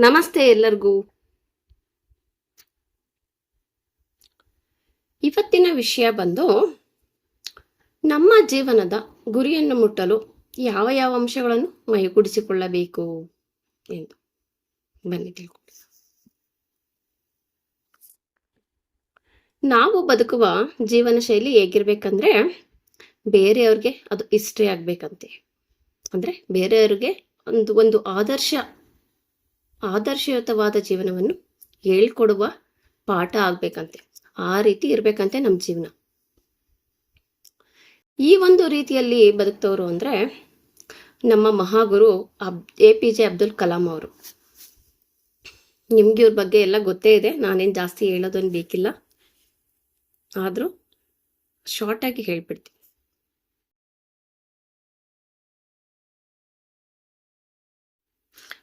ನಮಸ್ತೆ ಎಲ್ಲರಿಗೂ. ಇವತ್ತಿನ ವಿಷಯ ಬಂದು, ನಮ್ಮ ಜೀವನದ ಗುರಿಯನ್ನು ಮುಟ್ಟಲು ಯಾವ ಯಾವ ಅಂಶಗಳನ್ನು ಮೈಗೂಡಿಸಿಕೊಳ್ಳಬೇಕು ಎಂದು. ಬನ್ನಿ ತಿಳ್ಕೊಳ್ಳಿ. ನಾವು ಬದುಕುವ ಜೀವನ ಶೈಲಿ ಹೇಗಿರ್ಬೇಕಂದ್ರೆ, ಬೇರೆಯವ್ರಿಗೆ ಅದು ಇಷ್ಟ ಆಗ್ಬೇಕಂತೆ. ಅಂದ್ರೆ ಬೇರೆಯವ್ರಿಗೆ ಒಂದು ಒಂದು ಆದರ್ಶ ಆದರ್ಶಯುತವಾದ ಜೀವನವನ್ನು ಹೇಳ್ಕೊಡುವ ಪಾಠ ಆಗಬೇಕಂತೆ. ಆ ರೀತಿ ಇರಬೇಕಂತೆ ನಮ್ಮ ಜೀವನ. ಈ ಒಂದು ರೀತಿಯಲ್ಲಿ ಬದುಕ್ತವ್ರು ಅಂದ್ರೆ ನಮ್ಮ ಮಹಾಗುರು ಅಬ್, A P J Abdul Kalam ಅವರು. ನಿಮ್ಗೆ ಇವ್ರ ಬಗ್ಗೆ ಎಲ್ಲ ಗೊತ್ತೇ ಇದೆ. ನಾನೇನು ಜಾಸ್ತಿ ಹೇಳೋದನ್ನು ಬೇಕಿಲ್ಲ. ಆದರೂ ಶಾರ್ಟಾಗಿ ಹೇಳ್ಬಿಡ್ತೀನಿ.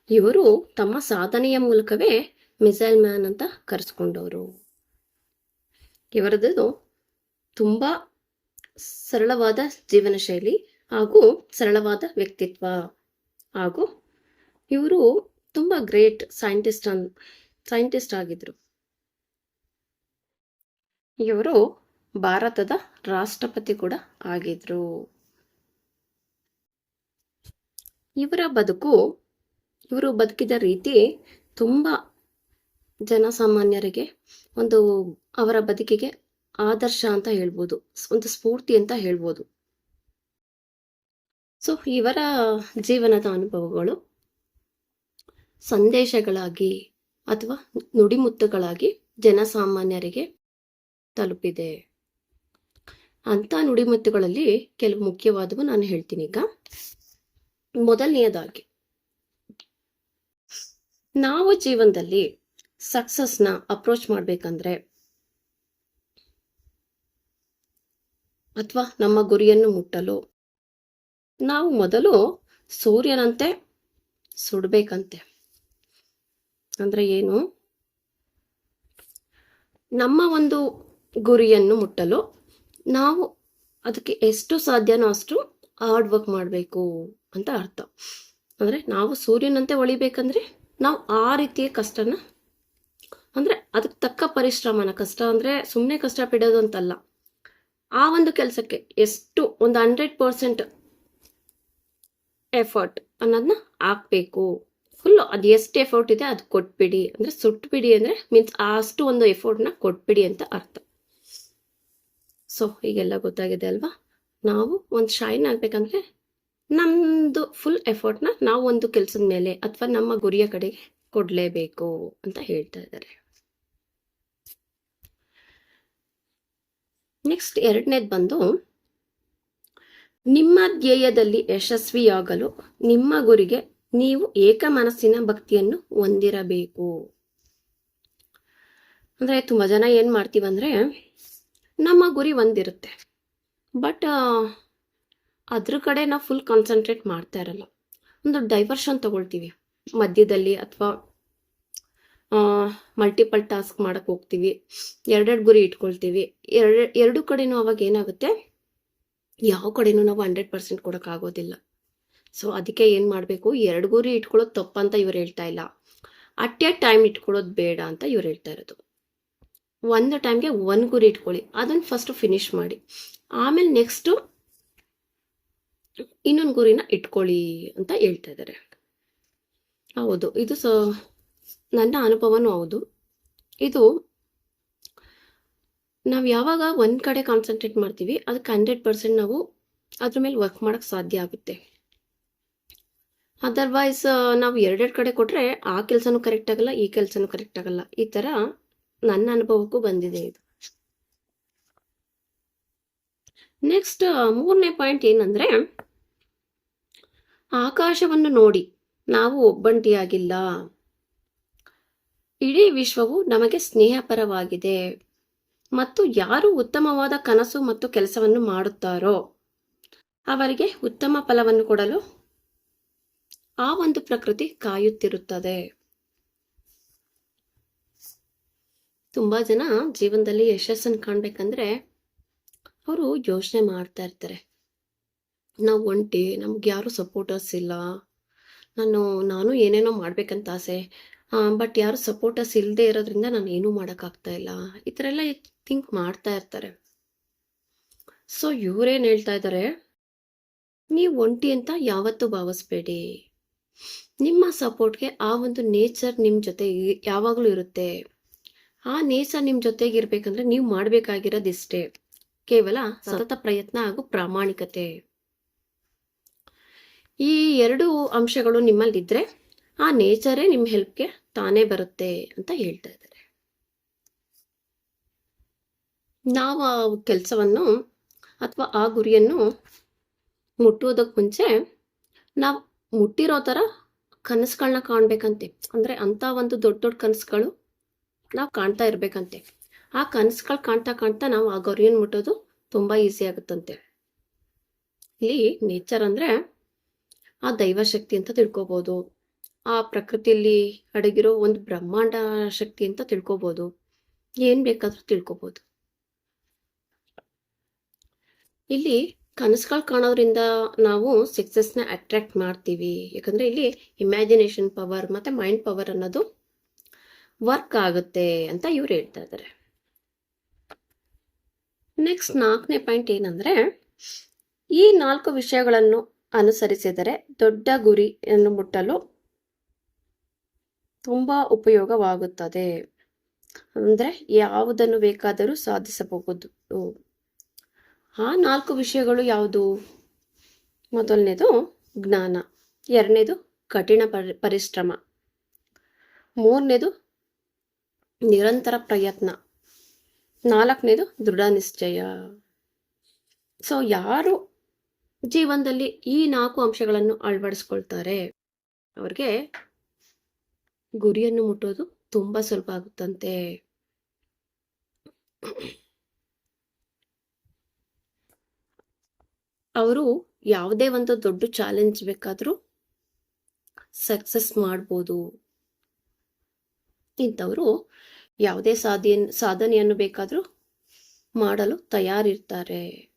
ಇವರು ತಮ್ಮ ಸಾಧನೆಯ ಮೂಲಕವೇ ಮಿಸೈಲ್ ಮ್ಯಾನ್ ಅಂತ ಕರೆಸ್ಕೊಂಡವರು. ಇವರದ್ದು ತುಂಬಾ ಸರಳವಾದ ಜೀವನ ಶೈಲಿ ಹಾಗೂ ಸರಳವಾದ ವ್ಯಕ್ತಿತ್ವ. ಹಾಗೂ ಇವರು ತುಂಬಾ ಗ್ರೇಟ್ ಸೈಂಟಿಸ್ಟ್ ಅನ್, ಸೈಂಟಿಸ್ಟ್ ಆಗಿದ್ರು. ಇವರು ಭಾರತದ ರಾಷ್ಟ್ರಪತಿ ಕೂಡ ಆಗಿದ್ರು. ಇವರ ಬದುಕು ಇವರು ಬದುಕಿದ ರೀತಿ ತುಂಬ ಜನಸಾಮಾನ್ಯರಿಗೆ ಒಂದು ಅವರ ಬದುಕಿಗೆ ಆದರ್ಶ ಅಂತ ಹೇಳ್ಬೋದು ಒಂದು ಸ್ಫೂರ್ತಿ ಅಂತ ಹೇಳ್ಬೋದು. ಸೊ, ಇವರ ಜೀವನದ ಅನುಭವಗಳು ಸಂದೇಶಗಳಾಗಿ ಅಥವಾ ನುಡಿಮುತ್ತುಗಳಾಗಿ ಜನಸಾಮಾನ್ಯರಿಗೆ ತಲುಪಿದೆ. ಅಂತ ನುಡಿಮುತ್ತುಗಳಲ್ಲಿ ಕೆಲವು ಮುಖ್ಯವಾದವು ನಾನು ಹೇಳ್ತೀನಿ ಈಗ. ಮೊದಲನೆಯದಾಗಿ ನಾವು ಜೀವನದಲ್ಲಿ ಸಕ್ಸಸ್ನ ಅಪ್ರೋಚ್ ಮಾಡ್ಬೇಕಂದ್ರೆ ಅಥವಾ ನಮ್ಮ ಗುರಿಯನ್ನು ಮುಟ್ಟಲು ನಾವು ಮೊದಲು ಸೂರ್ಯನಂತೆ ಸುಡಬೇಕಂತೆ. ಅಂದ್ರೆ ಏನು? ನಮ್ಮ ಒಂದು ಗುರಿಯನ್ನು ಮುಟ್ಟಲು ನಾವು ಅದಕ್ಕೆ ಎಷ್ಟು ಸಾಧ್ಯನೋ ಅಷ್ಟು ಹಾರ್ಡ್ ವರ್ಕ್ ಮಾಡಬೇಕು ಅಂತ ಅರ್ಥ. ಅಂದರೆ ನಾವು ಸೂರ್ಯನಂತೆ ಹೊಳಿಬೇಕಂದ್ರೆ ನಾವು ಆ ರೀತಿಯ ಕಷ್ಟನ, ಅಂದರೆ ಅದಕ್ಕೆ ತಕ್ಕ ಪರಿಶ್ರಮನ, ಕಷ್ಟ ಅಂದರೆ ಸುಮ್ಮನೆ ಕಷ್ಟ ಬಿಡೋದು ಅಂತಲ್ಲ. ಆ ಒಂದು ಕೆಲಸಕ್ಕೆ ಎಷ್ಟು ಒಂದು ಹಂಡ್ರೆಡ್ ಪರ್ಸೆಂಟ್ ಎಫರ್ಟ್ ಅನ್ನೋದನ್ನ ಹಾಕಬೇಕು. ಫುಲ್ಲು ಅದು ಎಷ್ಟು ಎಫರ್ಟ್ ಇದೆ ಅದು ಕೊಟ್ಬಿಡಿ. ಅಂದರೆ ಸುಟ್ಬಿಡಿ ಅಂದರೆ ಮೀನ್ಸ್ ಅಷ್ಟು ಒಂದು ಎಫರ್ಟ್ನ ಕೊಟ್ಬಿಡಿ ಅಂತ ಅರ್ಥ. ಸೊ ಈಗೆಲ್ಲ ಗೊತ್ತಾಗಿದೆ ಅಲ್ವಾ? ನಾವು ಒಂದು ಶೈನ್ ಆಗ್ಬೇಕಂದ್ರೆ ನಮ್ದು ಫುಲ್ ಎಫರ್ಟ್ನ ನಾವು ಒಂದು ಕೆಲಸದ ಮೇಲೆ ಅಥವಾ ನಮ್ಮ ಗುರಿಯ ಕಡೆಗೆ ಕೊಡಲೇಬೇಕು ಅಂತ ಹೇಳ್ತಾ ಇದ್ದಾರೆ. ನೆಕ್ಸ್ಟ್ ಎರಡನೇದು ಬಂದು, ನಿಮ್ಮ ಧ್ಯೇಯದಲ್ಲಿ ಯಶಸ್ವಿಯಾಗಲು ನಿಮ್ಮ ಗುರಿಗೆ ನೀವು ಏಕ ಮನಸ್ಸಿನ ಭಕ್ತಿಯನ್ನು ಹೊಂದಿರಬೇಕು. ಅಂದ್ರೆ ತುಂಬ ಜನ ಏನು ಮಾಡ್ತೀವಂದ್ರೆ, ನಮ್ಮ ಗುರಿ ಒಂದಿರುತ್ತೆ. ಬಟ್ ಅದ್ರ ಕಡೆ ನಾವು ಫುಲ್ ಕಾನ್ಸಂಟ್ರೇಟ್ ಮಾಡ್ತಾ ಇರಲ್ಲ. ಒಂದು ಡೈವರ್ಷನ್ ತಗೊಳ್ತೀವಿ. ಮಧ್ಯದಲ್ಲಿ ಅಥವಾ ಮಲ್ಟಿಪಲ್ ಟಾಸ್ಕ್ ಮಾಡಕ್ಕೆ ಹೋಗ್ತೀವಿ. ಎರಡೆರಡು ಗುರಿ ಇಟ್ಕೊಳ್ತೀವಿ. ಎರಡು ಎರಡು ಕಡೆನೂ ಅವಾಗ ಏನಾಗುತ್ತೆ? ಯಾವ ಕಡೆನೂ ನಾವು ಹಂಡ್ರೆಡ್ ಪರ್ಸೆಂಟ್ ಕೊಡೋಕ್ಕಾಗೋದಿಲ್ಲ ಸೊ ಅದಕ್ಕೆ ಏನು ಮಾಡಬೇಕು? ಎರಡು ಗುರಿ ಇಟ್ಕೊಳ್ಳೋದು ತಪ್ಪಂತ ಇವ್ರು ಹೇಳ್ತಾ ಇಲ್ಲ. ಅಟ್ ಎ ಟೈಮ್ ಇಟ್ಕೊಳ್ಳೋದು ಬೇಡ ಅಂತ ಇವ್ರು ಹೇಳ್ತಾ ಇರೋದು. ಒಂದು ಟೈಮ್ಗೆ ಒಂದು ಗುರಿ ಇಟ್ಕೊಳ್ಳಿ. ಅದನ್ನು ಫಸ್ಟು ಫಿನಿಶ್ ಮಾಡಿ. ಆಮೇಲೆ ನೆಕ್ಸ್ಟು ಇನ್ನೊಂದು ಗುರಿನ ಇಟ್ಕೊಳ್ಳಿ ಅಂತ ಹೇಳ್ತಾ ಇದ್ದಾರೆ. ಹೌದು, ಇದು ಸ ನನ್ನ ಅನುಭವನೂ ಹೌದು. ಇದು ನಾವು ಯಾವಾಗ ಒಂದು ಕಡೆ ಕಾನ್ಸಂಟ್ರೇಟ್ ಮಾಡ್ತೀವಿ, ಅದಕ್ಕೆ ಹಂಡ್ರೆಡ್ ಪರ್ಸೆಂಟ್ ನಾವು ಅದ್ರ ಮೇಲೆ ವರ್ಕ್ ಮಾಡೋಕ್ಕೆ ಸಾಧ್ಯ ಆಗುತ್ತೆ. ಅದರ್ವೈಸ್ ನಾವು ಎರಡೆರಡು ಕಡೆ ಕೊಟ್ಟರೆ ಆ ಕೆಲಸನೂ ಕರೆಕ್ಟ್ ಆಗಲ್ಲ, ಈ ಕೆಲಸನೂ ಕರೆಕ್ಟ್ ಆಗಲ್ಲ. ಈ ಥರ ನನ್ನ ಅನುಭವಕ್ಕೂ ಬಂದಿದೆ ಇದು. ನೆಕ್ಸ್ಟ್ ಮೂರನೇ ಪಾಯಿಂಟ್ ಏನಂದ್ರೆ ಆಕಾಶವನ್ನು ನೋಡಿ ನಾವು ಒಬ್ಬಂಟಿಯಾಗಿಲ್ಲ. ಇಡೀ ವಿಶ್ವವು ನಮಗೆ ಸ್ನೇಹಪರವಾಗಿದೆ. ಮತ್ತು ಯಾರು ಉತ್ತಮವಾದ ಕನಸು ಮತ್ತು ಕೆಲಸವನ್ನು ಮಾಡುತ್ತಾರೋ ಅವರಿಗೆ ಉತ್ತಮ ಫಲವನ್ನು ಕೊಡಲು ಆ ಒಂದು ಪ್ರಕೃತಿ ಕಾಯುತ್ತಿರುತ್ತದೆ. ತುಂಬ ಜನ ಜೀವನದಲ್ಲಿ ಯಶಸ್ಸನ್ನು ಕಾಣಬೇಕಂದ್ರೆ ಅವರು ಯೋಚನೆ ಮಾಡ್ತಾ ಇರ್ತಾರೆ. ನಾವು ಒಂಟಿ ನಮ್ಗೆ ಯಾರು ಸಪೋರ್ಟರ್ಸ್ ಇಲ್ಲ. ನಾನು ನಾನು ಏನೇನೋ ಮಾಡ್ಬೇಕಂತ ಆಸೆ. ಬಟ್ ಯಾರು ಸಪೋರ್ಟರ್ಸ್ ಇಲ್ಲದೆ ಇರೋದ್ರಿಂದ ನಾನು ಏನೂ ಮಾಡೋಕ್ಕಾಗ್ತಾ ಇಲ್ಲ. ಈ ಥರ ಎಲ್ಲ ಥಿಂಕ್ ಮಾಡ್ತಾ ಇರ್ತಾರೆ. ಸೊ ಇವರೇನು ಹೇಳ್ತಾ ಇದ್ದಾರೆ ನೀವು ಒಂಟಿ ಅಂತ ಯಾವತ್ತೂ ಭಾವಿಸ್ಬೇಡಿ. ನಿಮ್ಮ ಸಪೋರ್ಟ್ಗೆ ಆ ಒಂದು ನೇಚರ್ ನಿಮ್ಮ ಜೊತೆ ಯಾವಾಗಲೂ ಇರುತ್ತೆ. ಆ ನೇಚರ್ ನಿಮ್ಮ ಜೊತೆಗೆ ಇರಬೇಕಂದ್ರೆ ನೀವು ಮಾಡಬೇಕಾಗಿರೋದಿಷ್ಟೇ ಕೇವಲ ಸತತ ಪ್ರಯತ್ನ ಹಾಗೂ ಪ್ರಾಮಾಣಿಕತೆ. ಈ ಎರಡು ಅಂಶಗಳು ನಿಮ್ಮಲ್ಲಿದ್ದರೆ ಆ ನೇಚರೇ ನಿಮ್ಮ ಹೆಲ್ಪ್ಗೆ ತಾನೇ ಬರುತ್ತೆ ಅಂತ ಹೇಳ್ತಾ ಇದ್ದಾರೆ. ನಾವು ಆ ಕೆಲಸವನ್ನು ಅಥವಾ ಆ ಗುರಿಯನ್ನು ಮುಟ್ಟುವುದಕ್ಕೆ ಮುಂಚೆ ನಾವು ಮುಟ್ಟಿರೋ ಥರ ಕನಸುಗಳನ್ನ ಕಾಣಬೇಕಂತೆ. ಅಂದರೆ ಅಂಥ ಒಂದು ದೊಡ್ಡ ದೊಡ್ಡ ಕನಸುಗಳು ನಾವು ಕಾಣ್ತಾ ಇರಬೇಕಂತೆ. ಆ ಕನಸುಗಳು ಕಾಣ್ತಾ ಕಾಣ್ತಾ ನಾವು ಆ ಗುರಿಯನ್ನು ಮುಟ್ಟೋದು ತುಂಬ ಈಸಿ ಆಗುತ್ತಂತೆ. ಇಲ್ಲಿ ನೇಚರ್ ಅಂದರೆ ಆ ದೈವ ಶಕ್ತಿ ಅಂತ ತಿಳ್ಕೊಬೋದು. ಆ ಪ್ರಕೃತಿಯಲ್ಲಿ ಅಡಗಿರೋ ಒಂದು ಬ್ರಹ್ಮಾಂಡ ಶಕ್ತಿ ಅಂತ ತಿಳ್ಕೊಬೋದು. ಏನು ಬೇಕಾದರೂ ತಿಳ್ಕೊಬೋದು. ಇಲ್ಲಿ ಕನಸುಗಳು ಕಾಣೋದ್ರಿಂದ ನಾವು ಸಕ್ಸಸ್ನ ಅಟ್ರಾಕ್ಟ್ ಮಾಡ್ತೀವಿ. ಯಾಕಂದರೆ ಇಲ್ಲಿ ಇಮ್ಯಾಜಿನೇಷನ್ ಪವರ್ ಮತ್ತು ಮೈಂಡ್ ಪವರ್ ಅನ್ನೋದು ವರ್ಕ್ ಆಗುತ್ತೆ ಅಂತ ಇವ್ರು ಹೇಳ್ತಾ ಇದ್ದಾರೆ ನೆಕ್ಸ್ಟ್ ನಾಲ್ಕನೇ ಪಾಯಿಂಟ್ ಏನಂದರೆ ಈ ನಾಲ್ಕು ವಿಷಯಗಳನ್ನು ಅನುಸರಿಸಿದರೆ ದೊಡ್ಡ ಗುರಿಯನ್ನು ಮುಟ್ಟಲು ತುಂಬ ಉಪಯೋಗವಾಗುತ್ತದೆ. ಅಂದರೆ ಯಾವುದನ್ನು ಬೇಕಾದರೂ ಸಾಧಿಸಬಹುದು. ಆ ನಾಲ್ಕು ವಿಷಯಗಳು ಯಾವುದು? ಮೊದಲನೇದು ಜ್ಞಾನ, ಎರಡನೇದು ಕಠಿಣ ಪರಿ, ಪರಿಶ್ರಮ, ಮೂರನೇದು ನಿರಂತರ ಪ್ರಯತ್ನ, ನಾಲ್ಕನೇದು ದೃಢ ನಿಶ್ಚಯ ಸೊ ಯಾರು ಜೀವನದಲ್ಲಿ ಈ ನಾಲ್ಕು ಅಂಶಗಳನ್ನು ಅಳವಡಿಸ್ಕೊಳ್ತಾರೆ. ಅವ್ರಿಗೆ ಗುರಿಯನ್ನು ಮುಟ್ಟೋದು ತುಂಬ ಸುಲಭ ಆಗುತ್ತಂತೆ. ಅವರು ಯಾವುದೇ ಒಂದು ದೊಡ್ಡ ಚಾಲೆಂಜ್ ಬೇಕಾದರೂ ಸಕ್ಸಸ್ ಮಾಡ್ಬೋದು. ಇಂಥವರು ಯಾವುದೇ ಸಾಧಿ ಸಾಧನೆಯನ್ನು ಬೇಕಾದರೂ ಮಾಡಲು ತಯಾರಿರ್ತಾರೆ.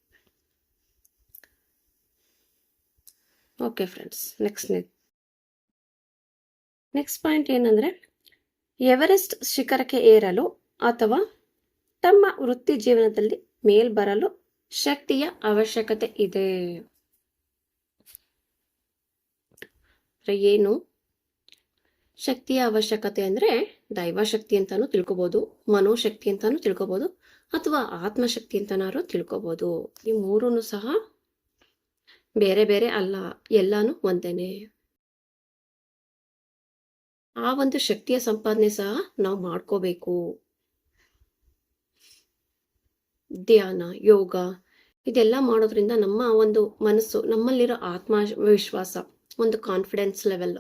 Okay friends next next point ಏನಂದರೆ ಎವರೆಸ್ಟ್ ಶಿಖರಕ್ಕೆ ಏರಲು ಅಥವಾ ತಮ್ಮ ವೃತ್ತಿ ಜೀವನದಲ್ಲಿ ಮೇಲ್ ಬರಲು ಶಕ್ತಿಯ ಅವಶ್ಯಕತೆ ಇದೆ. ಏನು? ಶಕ್ತಿಯ ಅವಶ್ಯಕತೆ ಅಂದರೆ ದೈವಶಕ್ತಿ ಅಂತಾನು ತಿಳ್ಕೊಬೋದು, ಮನೋಶಕ್ತಿ ಅಂತಾನು ತಿಳ್ಕೊಬೋದು, ಅಥವಾ ಆತ್ಮಶಕ್ತಿ ಅಂತನಾರು ತಿಳ್ಕೊಬೋದು. ಈ ಮೂರೂ ಸಹ ಬೇರೆ ಬೇರೆ ಅಲ್ಲ, ಎಲ್ಲಾನು ಒಂದೇನೆ. ಆ ಒಂದು ಶಕ್ತಿಯ ಸಂಪಾದನೆ ಸಹ ನಾವು ಮಾಡ್ಕೋಬೇಕು. ಧ್ಯಾನ, ಯೋಗ, ಇದೆಲ್ಲ ಮಾಡೋದ್ರಿಂದ ನಮ್ಮ ಒಂದು ಮನಸ್ಸು, ನಮ್ಮಲ್ಲಿರೋ ಆತ್ಮವಿಶ್ವಾಸ, ಒಂದು ಕಾನ್ಫಿಡೆನ್ಸ್ ಲೆವೆಲ್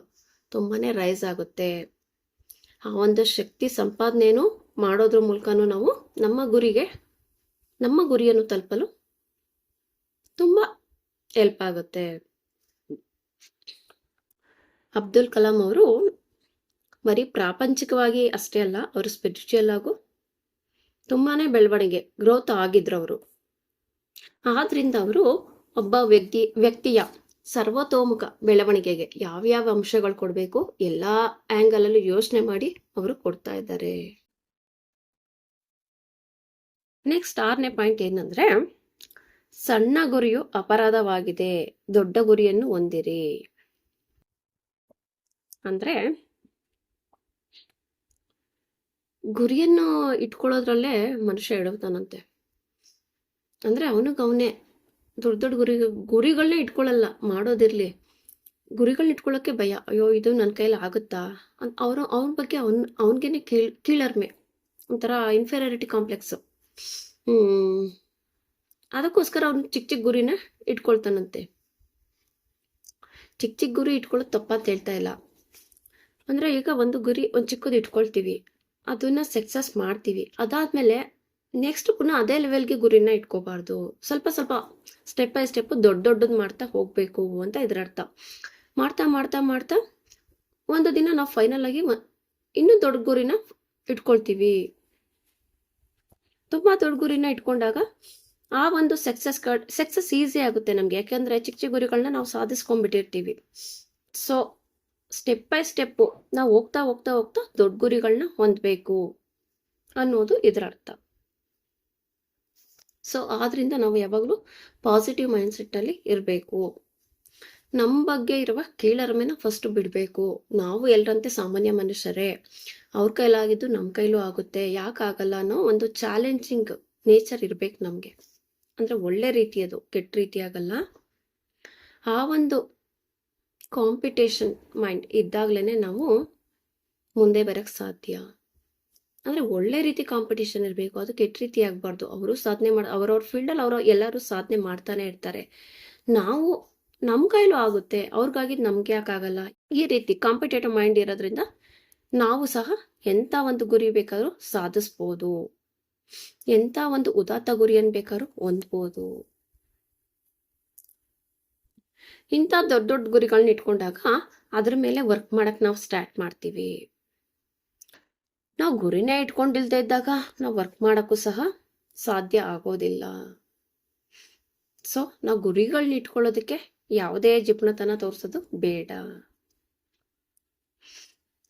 ತುಂಬಾನೇ ರೈಸ್ ಆಗುತ್ತೆ. ಆ ಒಂದು ಶಕ್ತಿ ಸಂಪಾದನೆಯನ್ನು ಮಾಡೋದ್ರ ಮೂಲಕನೂ ನಾವು ನಮ್ಮ ಗುರಿಗೆ, ನಮ್ಮ ಗುರಿಯನ್ನು ತಲುಪಲು ತುಂಬ ಹೆಲ್ಪ್ ಆಗುತ್ತೆ. ಅಬ್ದುಲ್ ಕಲಾಂ ಅವರು ಬರೀ ಪ್ರಾಪಂಚಿಕವಾಗಿ ಅಷ್ಟೇ ಅಲ್ಲ, ಅವರು ಸ್ಪಿರಿಚುವಲ್ ಆಗು ತುಂಬಾನೇ ಬೆಳವಣಿಗೆ ಗ್ರೋತ್ ಆಗಿದ್ರು ಅವರು. ಆದ್ರಿಂದ ಅವರು ಒಬ್ಬ ವ್ಯಕ್ತಿ, ವ್ಯಕ್ತಿಯ ಸರ್ವತೋಮುಖ ಬೆಳವಣಿಗೆಗೆ ಯಾವ್ಯಾವ ಅಂಶಗಳು ಕೊಡಬೇಕು, ಎಲ್ಲ ಆ್ಯಂಗಲಲ್ಲೂ ಯೋಚನೆ ಮಾಡಿ ಅವರು ಕೊಡ್ತಾ ಇದ್ದಾರೆ. ನೆಕ್ಸ್ಟ್ ಆರನೇ ಪಾಯಿಂಟ್ ಏನಂದ್ರೆ ಸಣ್ಣ ಗುರಿಯು ಅಪರಾಧವಾಗಿದೆ. ದೊಡ್ಡ ಗುರಿಯನ್ನು ಹೊಂದಿರಿ. ಅಂದ್ರೆ, ಗುರಿಯನ್ನು ಇಟ್ಕೊಳ್ಳೋದ್ರಲ್ಲೇ ಮನುಷ್ಯ ಎಡವ್ತಾನಂತೆ. ಅಂದ್ರೆ ಅವನಿಗೆ ಅವನೇ ದೊಡ್ಡ ದೊಡ್ಡ ಗುರಿ ಗುರಿಗಳನ್ನೇ ಇಟ್ಕೊಳ್ಳಲ್ಲ, ಮಾಡೋದಿರ್ಲಿ. ಗುರಿಗಳನ್ನ ಇಟ್ಕೊಳ್ಳೋಕೆ ಭಯ. ಅಯ್ಯೋ, ಇದು ನನ್ನ ಕೈಯಲ್ಲಿ ಆಗುತ್ತಾ? ಅಂತ ಅವರು, ಅವನ ಬಗ್ಗೆ ಅವನ್, ಅವನಿಗೇನೆ ಕೀಳ್, ಕೀಳರ್ಮೆ. ಒಂಥರ ಇನ್ಫೀರಿಯಾರಿಟಿ ಕಾಂಪ್ಲೆಕ್ಸ್ ಹ್ಮ್. ಅದಕ್ಕೋಸ್ಕರ ಅವ್ನು ಚಿಕ್ಕ ಚಿಕ್ಕ ಗುರಿನ ಇಟ್ಕೊಳ್ತಾನಂತೆ. ಚಿಕ್ಕ ಚಿಕ್ಕ ಗುರಿ ಇಟ್ಕೊಳ್ಳೋದು ತಪ್ಪಂತ ಹೇಳ್ತಾ ಇಲ್ಲ. ಅಂದರೆ ಈಗ ಒಂದು ಗುರಿ ಒಂದು ಚಿಕ್ಕದು ಇಟ್ಕೊಳ್ತೀವಿ. ಅದನ್ನು ಸಕ್ಸಸ್ ಮಾಡ್ತೀವಿ. ಅದಾದಮೇಲೆ ನೆಕ್ಸ್ಟ್ ಪುನಃ ಅದೇ ಲೆವೆಲ್ಗೆ ಗುರಿನ ಇಟ್ಕೋಬಾರ್ದು. ಸ್ವಲ್ಪ ಸ್ವಲ್ಪ ಸ್ಟೆಪ್ ಬೈ ಸ್ಟೆಪ್ ದೊಡ್ಡ ದೊಡ್ಡದು ಮಾಡ್ತಾ ಹೋಗ್ಬೇಕು ಅಂತ ಇದರ ಅರ್ಥ. ಮಾಡ್ತಾ ಮಾಡ್ತಾ ಮಾಡ್ತಾ ಒಂದು ದಿನ ನಾವು ಫೈನಲ್ ಆಗಿ ಇನ್ನೂ ದೊಡ್ಡ ಗುರಿನ ಇಟ್ಕೊಳ್ತೀವಿ. ತುಂಬ ದೊಡ್ಡ ಗುರಿನ ಇಟ್ಕೊಂಡಾಗ ಆ ಒಂದು ಸಕ್ಸಸ್ ಸಕ್ಸಸ್ ಈಸಿ ಆಗುತ್ತೆ ನಮಗೆ. ಯಾಕೆಂದರೆ ಚಿಕ್ಕ ಚಿಕ್ಕ ಗುರಿಗಳನ್ನ ನಾವು ಸಾಧಿಸ್ಕೊಂಡ್ಬಿಟ್ಟಿರ್ತೀವಿ. ಸೊ ಸ್ಟೆಪ್ ಬೈ ಸ್ಟೆಪ್ಪು ನಾವು ಹೋಗ್ತಾ ಹೋಗ್ತಾ ಹೋಗ್ತಾ ದೊಡ್ಡ ಗುರಿಗಳನ್ನ ಹೊಂದಬೇಕು ಅನ್ನೋದು ಇದರ ಅರ್ಥ. ಸೊ ಆದ್ರಿಂದ ನಾವು ಯಾವಾಗಲೂ ಪಾಸಿಟಿವ್ ಮೈಂಡ್ಸೆಟ್ಟಲ್ಲಿ ಇರಬೇಕು. ನಮ್ಮ ಬಗ್ಗೆ ಇರುವ ಕೀಳರಮೆನ ಫಸ್ಟ್ ಬಿಡಬೇಕು. ನಾವು ಎಲ್ಲರಂತೆ ಸಾಮಾನ್ಯ ಮನುಷ್ಯರೇ, ಅವ್ರ ಕೈಲಾಗಿದ್ದು ನಮ್ಮ ಕೈಲೂ ಆಗುತ್ತೆ. ಯಾಕೆ ಆಗಲ್ಲ ಅನ್ನೋ ಒಂದು ಚಾಲೆಂಜಿಂಗ್ ನೇಚರ್ ಇರಬೇಕು ನಮಗೆ. ಅಂದ್ರೆ ಒಳ್ಳೆ ರೀತಿಯದು ಕೆಟ್ಟ ರೀತಿಯಾಗಲ್ಲ ಆ ಒಂದು ಕಾಂಪಿಟೇಷನ್ ಮೈಂಡ್ ಇದ್ದಾಗಲೇ ನಾವು ಮುಂದೆ ಬರೋಕ್ಕೆ ಸಾಧ್ಯ. ಅಂದ್ರೆ ಒಳ್ಳೆ ರೀತಿ ಕಾಂಪಿಟೇಷನ್ ಇರಬೇಕು, ಅದು ಕೆಟ್ಟ ರೀತಿ ಆಗಬಾರ್ದು. ಅವರು ಸಾಧನೆ ಮಾಡ, ಅವ್ರವ್ರ ಫೀಲ್ಡಲ್ಲಿ ಅವರು ಎಲ್ಲರೂ ಸಾಧನೆ ಮಾಡ್ತಾನೆ ಇರ್ತಾರೆ. ನಾವು ನಮ್ಮ ಕೈಲೂ ಆಗುತ್ತೆ ಅವ್ರಿಗಾಗಿದ್ದು ನಮ್ಗೆ ಯಾಕಾಗಲ್ಲ ಈ ರೀತಿ ಕಾಂಪಿಟೇಟಿವ್ ಮೈಂಡ್ ಇರೋದ್ರಿಂದ ನಾವು ಸಹ ಎಂಥ ಒಂದು ಗುರಿ ಬೇಕಾದರೂ ಸಾಧಿಸ್ಬೋದು. ಎಂಥ ಒಂದು ಉದಾತ್ತ ಗುರಿಯನ್ನು ಬೇಕಾದ್ರೂ ಹೊಂದ್ಬೋದು. ಇಂಥ ದೊಡ್ಡ ದೊಡ್ಡ ಗುರಿಗಳನ್ನ ಇಟ್ಕೊಂಡಾಗ ಅದ್ರ ಮೇಲೆ ವರ್ಕ್ ಮಾಡಕ್ ನಾವು ಸ್ಟಾರ್ಟ್ ಮಾಡ್ತೀವಿ. ನಾವು ಗುರಿನೇ ಇಟ್ಕೊಂಡಿಲ್ದೇ ಇದ್ದಾಗ ನಾವು ವರ್ಕ್ ಮಾಡೋಕ್ಕೂ ಸಹ ಸಾಧ್ಯ ಆಗೋದಿಲ್ಲ. ಸೊ ನಾವು ಗುರಿಗಳನ್ನ ಇಟ್ಕೊಳ್ಳೋದಕ್ಕೆ ಯಾವುದೇ ಜಿಪುಣತನ ತೋರಿಸೋದು ಬೇಡ.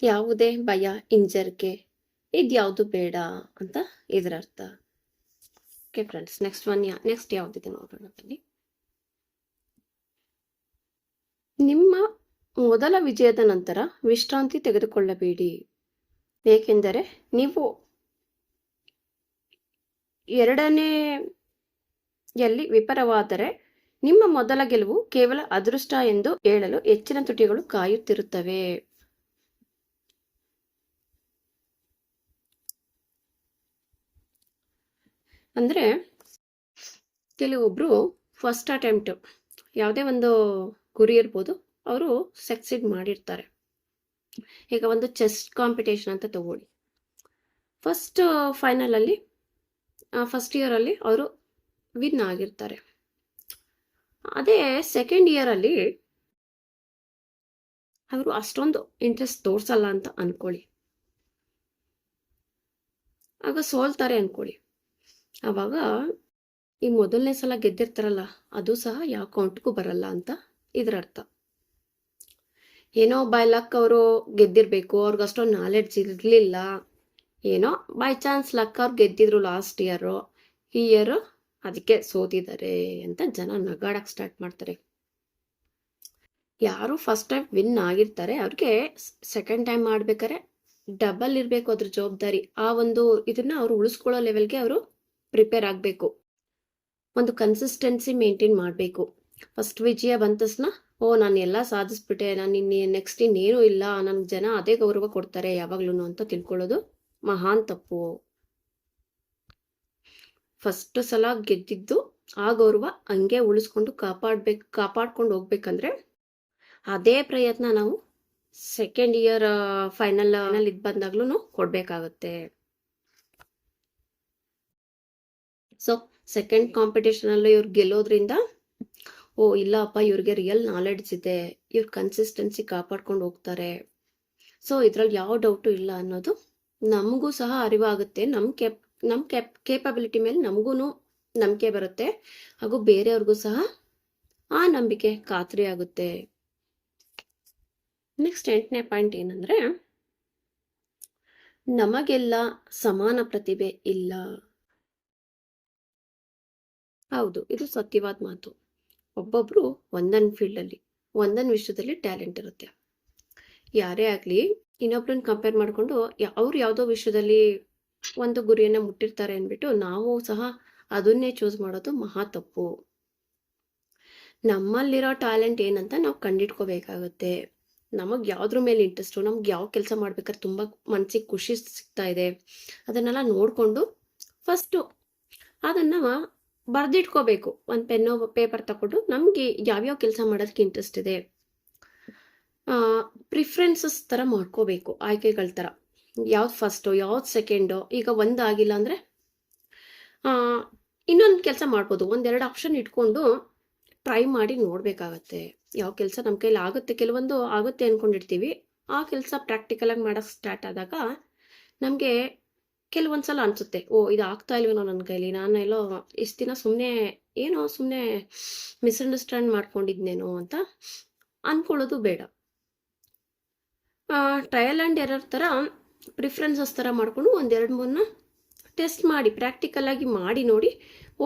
ಯಾವುದೇ ಭಯ ಹಿಂಜರಿಕೆ ಇದ್ಯಾವುದು ಬೇಡ ಅಂತ ಇದರ ಅರ್ಥ. ಓಕೆ ಫ್ರೆಂಡ್ಸ್ ನೆಕ್ಸ್ಟ್ ಒನ್ ಯಾ ನೆಕ್ಸ್ಟ್ ಯಾವುದಿದೆ ನೋಡೋಣ ಬನ್ನಿ. ನಿಮ್ಮ ಮೊದಲ ವಿಜಯದ ನಂತರ ವಿಶ್ರಾಂತಿ ತೆಗೆದುಕೊಳ್ಳಬೇಡಿ. ಏಕೆಂದರೆ ನೀವು ಎರಡನೇ ಎರಡನೆಯಲ್ಲಿ ವಿಫಲವಾದರೆ ನಿಮ್ಮ ಮೊದಲ ಗೆಲುವು ಕೇವಲ ಅದೃಷ್ಟ ಎಂದು ಹೇಳಲು ಹೆಚ್ಚಿನ ತುಟಿಗಳು ಕಾಯುತ್ತಿರುತ್ತವೆ. ಅಂದ್ರೆ ಕೆಲವೊಬ್ಬರು ಫಸ್ಟ್ ಅಟೆಂಪ್ಟು ಯಾವುದೇ ಒಂದು ಗುರಿ ಇರ್ಬೋದು, ಅವರು ಸಕ್ಸೀಡ್ ಮಾಡಿರ್ತಾರೆ. ಈಗ ಒಂದು ಚೆಸ್ ಕಾಂಪಿಟೇಷನ್ ಅಂತ ತಗೊಳ್ಳಿ. ಫಸ್ಟ್ ಫೈನಲಲ್ಲಿ ಫಸ್ಟ್ ಇಯರಲ್ಲಿ ಅವರು ವಿನ್ ಆಗಿರ್ತಾರೆ. ಅದೇ ಸೆಕೆಂಡ್ ಇಯರಲ್ಲಿ ಅವರು ಅಷ್ಟೊಂದು ಇಂಟ್ರೆಸ್ಟ್ ತೋರಿಸಲ್ಲ ಅಂತ ಅನ್ಕೊಳ್ಳಿ. ಆಗ ಸೋಲ್ತಾರೆ ಅನ್ಕೊಳ್ಳಿ. ಆವಾಗ ಈ ಮೊದಲನೇ ಸಲ ಗೆದ್ದಿರ್ತಾರಲ್ಲ, ಅದು ಸಹ ಯಾವ ಕೌಂಟ್ಗೂ ಬರಲ್ಲ ಅಂತ ಇದರ ಅರ್ಥ. ಏನೋ ಬೈ ಲಕ್ ಅವರು ಗೆದ್ದಿರಬೇಕು, ಅವ್ರಿಗೆ ಅಷ್ಟೊಂದು ನಾಲೆಡ್ಜ್ ಇರಲಿಲ್ಲ. ಏನೋ ಬೈ ಚಾನ್ಸ್ ಲಕ್ ಅವ್ರು ಗೆದ್ದಿದ್ರು ಲಾಸ್ಟ್ ಇಯರು ಈ ಇಯರು ಅದಕ್ಕೆ ಸೋತಿದ್ದಾರೆ ಅಂತ ಜನ ನಗಾಡಕ್ ಸ್ಟಾರ್ಟ್ ಮಾಡ್ತಾರೆ. ಯಾರು ಫಸ್ಟ್ ಟೈಮ್ ವಿನ್ ಆಗಿರ್ತಾರೆ, ಅವ್ರಿಗೆ ಸೆಕೆಂಡ್ ಟೈಮ್ ಮಾಡ್ಬೇಕಾರೆ ಡಬಲ್ ಇರಬೇಕು ಅದ್ರ ಜವಾಬ್ದಾರಿ. ಆ ಒಂದು ಇದನ್ನ ಅವ್ರು ಉಳಿಸ್ಕೊಳ್ಳೋ ಲೆವೆಲ್ಗೆ ಅವರು ಪ್ರಿಪೇರ್ ಆಗಬೇಕು. ಒಂದು ಕನ್ಸಿಸ್ಟೆನ್ಸಿ ಮೇಂಟೈನ್ ಮಾಡಬೇಕು. ಫಸ್ಟ್ ವಿಜಯ ಬಂದ ತಕ್ಷಣ, ಓ, ನಾನು ಎಲ್ಲ ಸಾಧಿಸ್ಬಿಟ್ಟೆ. ನಾನು ಇನ್ನೇ ನೆಕ್ಸ್ಟ್ ಇನ್ನೇನು ಇಲ್ಲ. ನನ್ಗೆ ಜನ ಅದೇ ಗೌರವ ಕೊಡ್ತಾರೆ ಯಾವಾಗ್ಲೂ ಅಂತ ತಿಳ್ಕೊಳ್ಳೋದು ಮಹಾನ್ ತಪ್ಪು. ಫಸ್ಟ್ ಸಲ ಗೆದ್ದಿದ್ದು ಆ ಗೌರವ ಹಂಗೆ ಉಳಿಸ್ಕೊಂಡು ಕಾಪಾಡ್ಬೇಕು, ಕಾಪಾಡ್ಕೊಂಡು ಹೋಗ್ಬೇಕಂದ್ರೆ ಅದೇ ಪ್ರಯತ್ನ ನಾವು ಸೆಕೆಂಡ್ ಇಯರ್ ಫೈನಲ್ ಇದು ಬಂದಾಗ್ಲೂ ಕೊಡ್ಬೇಕಾಗತ್ತೆ. ಸೊ ಸೆಕೆಂಡ್ ಕಾಂಪಿಟೇಷನಲ್ಲೂ ಇವ್ರು ಗೆಲ್ಲೋದ್ರಿಂದ ಓ ಇಲ್ಲಪ್ಪ ಇವ್ರಿಗೆ ರಿಯಲ್ ನಾಲೆಡ್ಜ್ ಇದೆ. ಇವ್ರ ಕನ್ಸಿಸ್ಟೆನ್ಸಿ ಕಾಪಾಡ್ಕೊಂಡು ಹೋಗ್ತಾರೆ. ಸೊ ಇದ್ರಲ್ಲಿ ಯಾವ ಡೌಟು ಇಲ್ಲ ಅನ್ನೋದು ನಮಗೂ ಸಹ ಅರಿವಾಗುತ್ತೆ. ನಮ್ಮ ಕೆಪ್ ನಮ್ಮ ಕೆಪ್ ಕೇಪಬಿಲಿಟಿ ಮೇಲೆ ನಮಗೂ ನಂಬಿಕೆ ಬರುತ್ತೆ. ಹಾಗೂ ಬೇರೆಯವ್ರಿಗೂ ಸಹ ಆ ನಂಬಿಕೆ ಖಾತ್ರಿ ಆಗುತ್ತೆ. ನೆಕ್ಸ್ಟ್ ಎಂಟನೇ ಪಾಯಿಂಟ್ ಏನಂದ್ರೆ ನಮಗೆಲ್ಲ ಸಮಾನ ಪ್ರತಿಭೆ ಇಲ್ಲ. ಹೌದು, ಇದು ಸತ್ಯವಾದ ಮಾತು. ಒಬ್ಬೊಬ್ರು ಒಂದೊಂದು ಫೀಲ್ಡಲ್ಲಿ ಒಂದೊಂದು ವಿಷಯದಲ್ಲಿ ಟ್ಯಾಲೆಂಟ್ ಇರುತ್ತೆ. ಯಾರೇ ಆಗಲಿ ಇನ್ನೊಬ್ರನ್ನ ಕಂಪೇರ್ ಮಾಡಿಕೊಂಡು ಅವ್ರು ಯಾವುದೋ ವಿಷಯದಲ್ಲಿ ಒಂದು ಗುರಿಯನ್ನ ಮುಟ್ಟಿರ್ತಾರೆ ಅಂದ್ಬಿಟ್ಟು ನಾವು ಸಹ ಅದನ್ನೇ ಚೂಸ್ ಮಾಡೋದು ಮಹಾ ತಪ್ಪು. ನಮ್ಮಲ್ಲಿರೋ ಟ್ಯಾಲೆಂಟ್ ಏನಂತ ನಾವು ಕಂಡಿಟ್ಕೋಬೇಕಾಗುತ್ತೆ. ನಮಗೆ ಯಾವ್ದ್ರ ಮೇಲೆ ಇಂಟ್ರೆಸ್ಟು ನಮ್ಗೆ ಯಾವ ಕೆಲಸ ಮಾಡ್ಬೇಕಾದ್ರೆ ತುಂಬ ಮನ್ಸಿಗೆ ಖುಷಿ ಸಿಗ್ತಾ ಇದೆ. ಅದನ್ನೆಲ್ಲ ನೋಡಿಕೊಂಡು ಫಸ್ಟು ಅದನ್ನು ಬರೆದಿಟ್ಕೋಬೇಕು. ಒಂದು ಪೆನ್ನು, ಪೇಪರ್ ತಗೊಂಡು ನಮಗೆ ಯಾವ್ಯಾವ ಕೆಲಸ ಮಾಡೋದಕ್ಕೆ ಇಂಟ್ರೆಸ್ಟ್ ಇದೆ. ಪ್ರಿಫ್ರೆನ್ಸಸ್ ಥರ ಮಾಡ್ಕೋಬೇಕು, ಆಯ್ಕೆಗಳ ಥರ ಯಾವ್ದು ಫಸ್ಟು ಯಾವ್ದು ಸೆಕೆಂಡು ಈಗ ಒಂದು ಆಗಿಲ್ಲ ಅಂದರೆ ಇನ್ನೊಂದು ಕೆಲಸ ಮಾಡ್ಬೋದು. ಒಂದೆರಡು ಆಪ್ಷನ್ ಇಟ್ಕೊಂಡು ಟ್ರೈ ಮಾಡಿ ನೋಡಬೇಕಾಗತ್ತೆ. ಯಾವ ಕೆಲಸ ನಮ್ಮ ಕೈಲಿ ಆಗುತ್ತೆ, ಕೆಲವೊಂದು ಆಗುತ್ತೆ ಅಂದ್ಕೊಂಡಿರ್ತೀವಿ ಆ ಕೆಲಸ ಪ್ರಾಕ್ಟಿಕಲಾಗಿ ಮಾಡೋಕ್ಕೆ ಸ್ಟಾರ್ಟ್ ಆದಾಗ ನಮಗೆ ಕೆಲವೊಂದು ಸಲ ಅನಿಸುತ್ತೆ, ಓ ಇದು ಆಗ್ತಾ ಇಲ್ವೇನೋ ನನ್ನ ಕೈಲಿ ನಾನು ಎಲ್ಲೋ ಇಷ್ಟು ದಿನ ಸುಮ್ಮನೆ ಏನೋ ಸುಮ್ಮನೆ ಮಿಸ್ಅಂಡರ್ಸ್ಟ್ಯಾಂಡ್ ಮಾಡ್ಕೊಂಡಿದ್ನೇನೋ ಅಂತ ಅಂದ್ಕೊಳ್ಳೋದು ಬೇಡ. ಟ್ರಯಲ್ ಆ್ಯಂಡ್ ಎರರ್ ಥರ ಪ್ರಿಫ್ರೆನ್ಸಸ್ ಥರ ಮಾಡಿಕೊಂಡು ಒಂದೆರಡು ಮೂರನ್ನ ಟೆಸ್ಟ್ ಮಾಡಿ ಪ್ರಾಕ್ಟಿಕಲಾಗಿ ಮಾಡಿ ನೋಡಿ,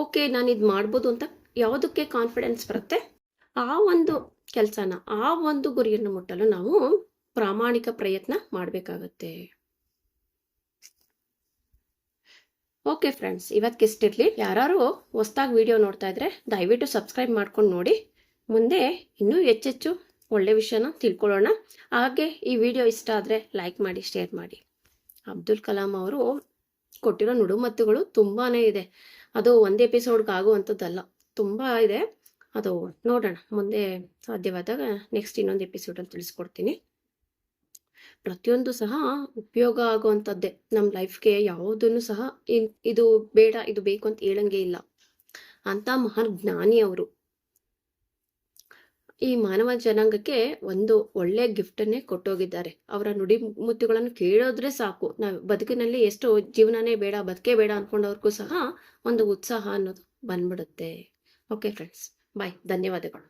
ಓಕೆ ನಾನು ಇದು ಮಾಡ್ಬೋದು ಅಂತ ಯಾವುದಕ್ಕೆ ಕಾನ್ಫಿಡೆನ್ಸ್ ಬರುತ್ತೆ? ಆ ಒಂದು ಕೆಲಸನ, ಆ ಒಂದು ಗುರಿಯನ್ನು ಮುಟ್ಟಲು ನಾವು ಪ್ರಾಮಾಣಿಕ ಪ್ರಯತ್ನ ಮಾಡಬೇಕಾಗತ್ತೆ. ಓಕೆ ಫ್ರೆಂಡ್ಸ್ ಇವತ್ತಿಷ್ಟಿರಲಿ ಯಾರು ಹೊಸ್ದಾಗಿ ವಿಡಿಯೋ ನೋಡ್ತಾ ಇದ್ರೆ ದಯವಿಟ್ಟು ಸಬ್ಸ್ಕ್ರೈಬ್ ಮಾಡ್ಕೊಂಡು ನೋಡಿ. ಮುಂದೆ ಇನ್ನೂ ಹೆಚ್ಚೆಚ್ಚು ಒಳ್ಳೆ ವಿಷಯನ ತಿಳ್ಕೊಳ್ಳೋಣ. ಹಾಗೆ ಈ ವಿಡಿಯೋ ಇಷ್ಟ ಆದರೆ ಲೈಕ್ ಮಾಡಿ ಶೇರ್ ಮಾಡಿ. ಅಬ್ದುಲ್ ಕಲಾಂ ಅವರು ಕೊಟ್ಟಿರೋ ನುಡುಮತ್ತುಗಳು ತುಂಬಾ ಇದೆ. ಅದು ಒಂದು ಎಪಿಸೋಡ್ಗೆ ಆಗುವಂಥದ್ದಲ್ಲ ತುಂಬ ಇದೆ. ಅದು ನೋಡೋಣ. ಮುಂದೆ ಸಾಧ್ಯವಾದಾಗ ನೆಕ್ಸ್ಟ್ ಇನ್ನೊಂದು ಎಪಿಸೋಡಲ್ಲಿ ತಿಳಿಸ್ಕೊಡ್ತೀನಿ. ಪ್ರತಿಯೊಂದು ಸಹ ಉಪಯೋಗ ಆಗುವಂಥದ್ದೇ. ನಮ್ಮ ಲೈಫ್ಗೆ ಯಾವುದನ್ನು ಸಹ ಇದು ಬೇಡ, ಇದು ಬೇಕು ಅಂತ ಹೇಳಂಗೆ ಇಲ್ಲ. ಅಂತ ಮಹಾನ್ ಜ್ಞಾನಿ ಅವರು. ಈ ಮಾನವ ಜನಾಂಗಕ್ಕೆ ಒಂದು ಒಳ್ಳೆ ಗಿಫ್ಟನ್ನೇ ಕೊಟ್ಟೋಗಿದ್ದಾರೆ. ಅವರ ನುಡಿ ಮುತ್ತುಗಳನ್ನು ಕೇಳೋದ್ರೆ ಸಾಕು. ನಾವು ಬದುಕಿನಲ್ಲಿ ಎಷ್ಟು ಜೀವನನೇ ಬೇಡ, ಬದುಕೇ ಬೇಡ ಅನ್ಕೊಂಡವ್ರಿಗೂ ಸಹ ಒಂದು ಉತ್ಸಾಹ ಅನ್ನೋದು ಬಂದ್ಬಿಡುತ್ತೆ. Okay friends, bye. ಧನ್ಯವಾದಗಳು.